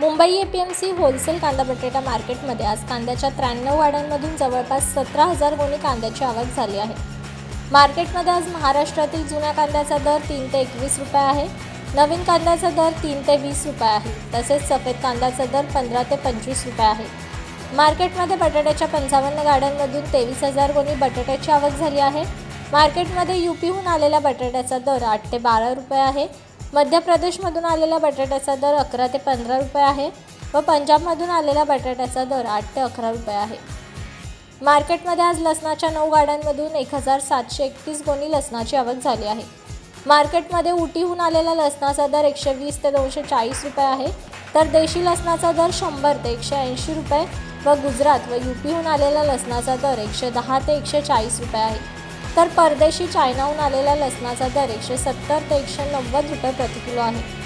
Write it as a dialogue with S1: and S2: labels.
S1: Mumbai APMC wholesale कांदा बटाटा मार्केटमध्ये आज कांद्याच्या त्र्याण्णव गाड्यांमधून जवळपास सतरा हजार गोणी कांद्याची आवक झाली आहे. मार्केटमध्ये आज महाराष्ट्रातील जुन्या कांद्याचा दर तीन ते एकवीस रुपये आहे. नवीन कांद्याचा दर तीन ते वीस रुपये आहे. तसेच सफेद कांद्याचा दर पंधरा ते पंचवीस रुपये आहे. मार्केटमध्ये बटाट्याच्या पंचावन्न गाड्यांमधून तेवीस हजार गोणी बटाट्याची आवक झाली आहे. मार्केटमध्ये यूपीहून आलेल्या बटाट्याचा दर आठ ते बारा रुपये आहे. मध्य प्रदेशमधून आलेल्या बटाट्याचा दर अकरा ते पंधरा रुपये आहे व पंजाबमधून आलेल्या बटाट्याचा दर आठ ते अकरा रुपये आहे. मार्केटमध्ये आज लसणाच्या नऊ गाड्यांमधून एक हजार सातशे एकतीस गोणी लसणाची आवक झाली आहे. मार्केटमध्ये उटीहून आलेला लसणाचा दर एकशे वीस ते दोनशे चाळीस रुपये आहे. तर देशी लसणाचा दर शंभर ते एकशे ऐंशी रुपये व गुजरात व यूपीहून आलेला लसणाचा दर एकशे दहा ते एकशे चाळीस रुपये आहे. तर परदेशी चायनाहून आलेल्या लसणाचा दर एकशे सत्तर ते एकशे नव्वद रुपये प्रति किलो आहे.